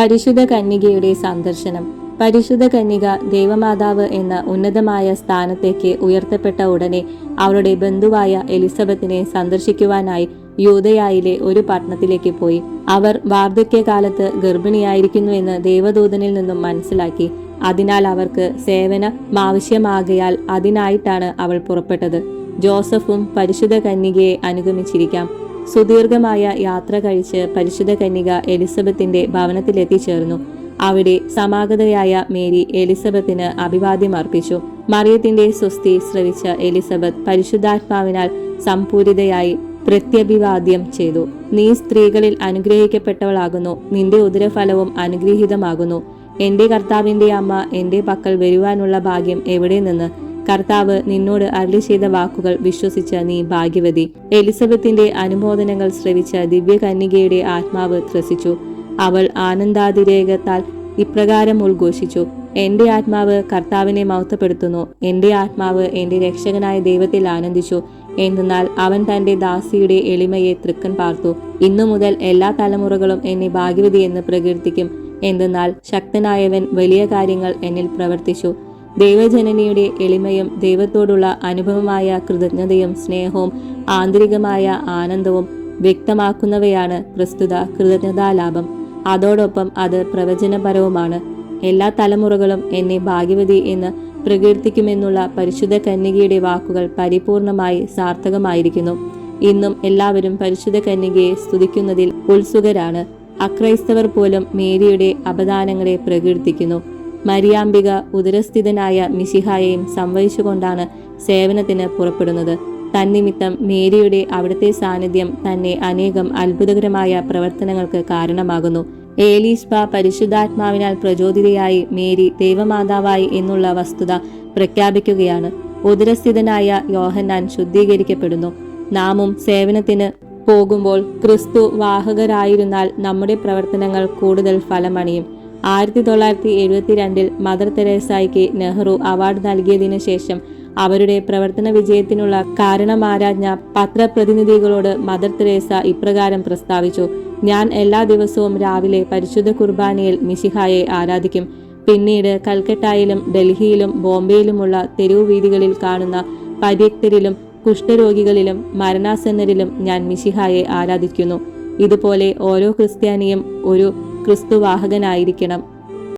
പരിശുദ്ധ കന്യകയുടെ സന്ദർശനം. പരിശുദ്ധ കന്യക ദേവമാതാവ് എന്ന ഉന്നതമായ സ്ഥാനത്തേക്ക് ഉയർത്തപ്പെട്ട ഉടനെ അവളുടെ ബന്ധുവായ എലിസബത്തിനെ സന്ദർശിക്കുവാനായി യൂതയായിലെ ഒരു പട്ടണത്തിലേക്ക് പോയി. അവർ വാർദ്ധക്യകാലത്ത് ഗർഭിണിയായിരിക്കുന്നുവെന്ന് ദേവദൂതനിൽ നിന്നും മനസ്സിലാക്കി. അതിനാൽ അവർക്ക് സേവനം ആവശ്യമാകയാൽ അതിനായിട്ടാണ് അവൾ പുറപ്പെട്ടത്. ജോസഫും പരിശുദ്ധ കന്യകയെ അനുഗമിച്ചിരിക്കാം. സുദീർഘമായ യാത്ര കഴിച്ച് പരിശുദ്ധ കന്യക എലിസബത്തിന്റെ ഭവനത്തിലെത്തിച്ചേർന്നു അവിടെ സമാഗതയായ മേരി എലിസബത്തിന് അഭിവാദ്യം അർപ്പിച്ചു. മറിയത്തിന്റെ സ്വസ്തി ശ്രവിച്ച എലിസബത്ത് പരിശുദ്ധാത്മാവിനാൽ സംപൂരിതയായി പ്രത്യഭിവാദ്യം ചെയ്തു. നീ സ്ത്രീകളിൽ അനുഗ്രഹിക്കപ്പെട്ടവളാകുന്നു. നിന്റെ ഉദരഫലവും അനുഗ്രഹീതമാകുന്നു. എന്റെ കർത്താവിന്റെ അമ്മ എന്റെ പക്കൽ വരുവാനുള്ള ഭാഗ്യം എവിടെ നിന്ന്? കർത്താവ് നിന്നോട് അരളി ചെയ്ത വാക്കുകൾ വിശ്വസിച്ച നീ ഭാഗ്യവതി. എലിസബത്തിന്റെ അനുമോദനങ്ങൾ ശ്രവിച്ച ദിവ്യകന്യകയുടെ ആത്മാവ് ത്രസിച്ചു. അവൾ ആനന്ദാതിരേകത്താൽ ഇപ്രകാരം ഉദ്ഘോഷിച്ചു എന്റെ ആത്മാവ് കർത്താവിനെ മൗത്തപ്പെടുത്തുന്നു എന്റെ ആത്മാവ് എന്റെ രക്ഷകനായ ദൈവത്തിൽ ആനന്ദിച്ചു. എന്തെന്നാൽ അവൻ തന്റെ ദാസിയുടെ എളിമയെ തൃക്കൻ പാർത്തു. ഇന്നു മുതൽ എല്ലാ തലമുറകളും എന്നെ ഭാഗ്യവതി എന്ന് പ്രകീർത്തിക്കും. എന്തെന്നാൽ ശക്തനായവൻ വലിയ കാര്യങ്ങൾ എന്നിൽ പ്രവർത്തിച്ചു. ദൈവജനനിയുടെ എളിമയും ദൈവത്തോടുള്ള അനുഭവമായ കൃതജ്ഞതയും സ്നേഹവും ആന്തരികമായ ആനന്ദവും വ്യക്തമാക്കുന്നവയാണ് പ്രസ്തുത കൃതജ്ഞതാലാഭം അതോടൊപ്പം അത് പ്രവചനപരവുമാണ്. എല്ലാ തലമുറകളും എന്നെ ഭാഗ്യവതി എന്ന് പ്രകീർത്തിക്കുമെന്നുള്ള പരിശുദ്ധ കന്യകയുടെ വാക്കുകൾ പരിപൂർണമായി സാർത്ഥകമായിരിക്കുന്നു. ഇന്നും എല്ലാവരും പരിശുദ്ധ കന്യകയെ സ്തുതിക്കുന്നതിൽ ഉത്സുകരാണ്. അക്രൈസ്തവർ പോലും മേരിയുടെ അപദാനങ്ങളെ പ്രകീർത്തിക്കുന്നു. മരിയാംബിക ഉദരസ്ഥിതനായ മിശിഹായെയും സംവഹിച്ചുകൊണ്ടാണ് സേവനത്തിന് പുറപ്പെടുന്നത്. തന്നിമിത്തം മേരിയുടെ അവിടുത്തെ സാന്നിധ്യം തന്നെ അനേകം അത്ഭുതകരമായ പ്രവർത്തനങ്ങൾക്ക് കാരണമാകുന്നു. ഏലീസ്ബ പരിശുദ്ധാത്മാവിനാൽ പ്രചോദിതയായി മേരി ദൈവമാതാവായി എന്നുള്ള വസ്തുത പ്രഖ്യാപിക്കുകയാണ്. ഉദരസ്ഥിതനായ യോഹന്നാൻ ശുദ്ധീകരിക്കപ്പെടുന്നു. നാമും സേവനത്തിന് പോകുമ്പോൾ ക്രിസ്തു വാഹകരായിരുന്നാൽ നമ്മുടെ പ്രവർത്തനങ്ങൾ കൂടുതൽ ഫലമണിയും. ആയിരത്തി തൊള്ളായിരത്തി എഴുപത്തിരണ്ടിൽ മദർ തെരേസായിക്ക് നെഹ്റു അവാർഡ് നൽകിയതിനു ശേഷം അവരുടെ പ്രവർത്തന വിജയത്തിനുള്ള കാരണമാരാജ്ഞ പത്രപ്രതിനിധികളോട് മദർ തെരേസ ഇപ്രകാരം പ്രസ്താവിച്ചു ഞാൻ എല്ലാ ദിവസവും രാവിലെ പരിശുദ്ധ കുർബാനയിൽ മിശിഹായെ ആരാധിക്കും. പിന്നീട് കൽക്കട്ടയിലും ഡൽഹിയിലും ബോംബെയിലുമുള്ള തെരുവു വീതികളിൽ കാണുന്ന പര്യക്തരിലും കുഷ്ഠരോഗികളിലും മരണാസന്നരിലും ഞാൻ മിശിഹായെ ആരാധിക്കുന്നു. ഇതുപോലെ ഓരോ ക്രിസ്ത്യാനിയും ഒരു ക്രിസ്തുവാഹകനായിരിക്കണം.